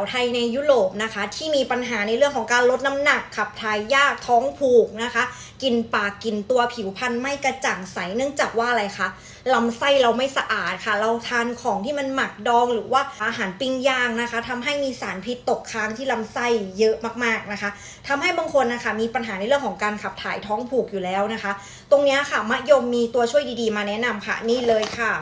ไทยในยุโรปนะคะที่มีปัญหาในเรื่องของการลดน้ำหนักขับถ่ายยากท้องผูกนะคะ กินปากกินตัวผิวพรรณไม่กระจ่างใสเนื่องจากว่าอะไรคะลำไส้เราไม่สะอาดค่ะ เราทานของที่มันหมักดองหรือว่าอาหารปิ้งย่างนะคะทำให้มีสารพิษตกค้างที่ลำไส้เยอะมากๆนะคะทำให้บางคนนะคะมีปัญหาในเรื่องของการขับถ่ายท้องผูกอยู่แล้วนะคะ ตรงนี้ค่ะมะยมมีตัวช่วยดีๆ มาแนะนำค่ะนี่เลยค่ะ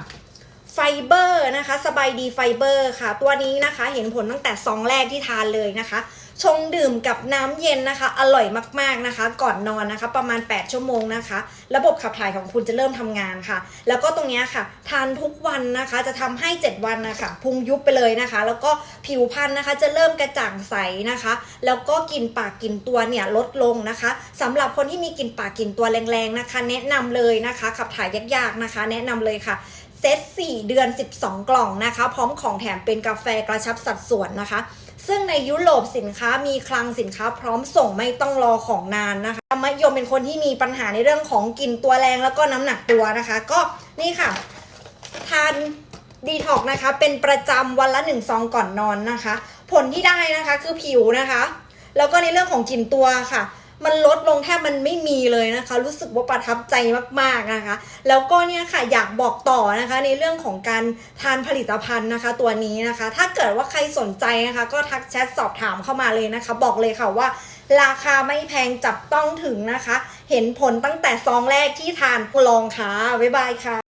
ไฟเบอร์นะคะ สบายดีไฟเบอร์ค่ะ ตัวนี้นะคะเห็นผลตั้งแต่ซองแรกที่ทานเลยนะคะ ชงดื่มกับน้ำเย็นนะคะ อร่อยมากๆนะคะ ก่อนนอนนะคะ ประมาณ 8 ชั่วโมงนะคะ ระบบขับถ่ายของคุณจะเริ่มทำงานค่ะ แล้วก็ตรงนี้ค่ะ ทานทุกวันนะคะจะทำให้ 7 วันนะคะพุงยุบไปเลยนะคะ แล้วก็ผิวพรรณนะคะจะเริ่มกระจ่างใสนะคะ แล้วก็กลินปากกลินตัวเนี่ยลดลงนะคะสำหรับคนที่มีกลินปากกลินตัวแรงๆนะคะ แนะนำเลยนะคะ ขับถ่ายยากๆนะคะ แนะนำเลยค่ะ เซต4 เดือน 12 กล่องนะคะ พร้อมของแถมเป็นกาแฟกระชับสัดส่วนนะคะ ซึ่งในยุโรปสินค้ามีคลังสินค้าพร้อมส่งไม่ต้องรอของนานนะคะมะยมเป็นคนที่มีปัญหาในเรื่องของกินตัวแรงแล้วก็น้ำหนักตัวนะคะ ก็นี่ค่ะ ทานดีท็อกนะคะ เป็นประจำวันละหนึ่งซองก่อนนอนนะคะ ผลที่ได้นะคะคือผิวนะคะ แล้วก็ในเรื่องของกลิ่นตัวค่ะ มันลดลงแทบมันไม่มีเลยนะคะ รู้สึกว่าประทับใจมากๆนะคะ แล้วก็เนี่ยค่ะอยากบอกต่อนะคะในเรื่องของการทานผลิตภัณฑ์นะคะ ตัวนี้นะคะ ถ้าเกิดว่าใครสนใจนะคะ ก็ทักแชทสอบถามเข้ามาเลยนะคะ บอกเลยค่ะว่าราคาไม่แพงจับต้องถึงนะคะ เห็นผลตั้งแต่ซองแรกที่ทานลองค่ะบ๊ายบายค่ะ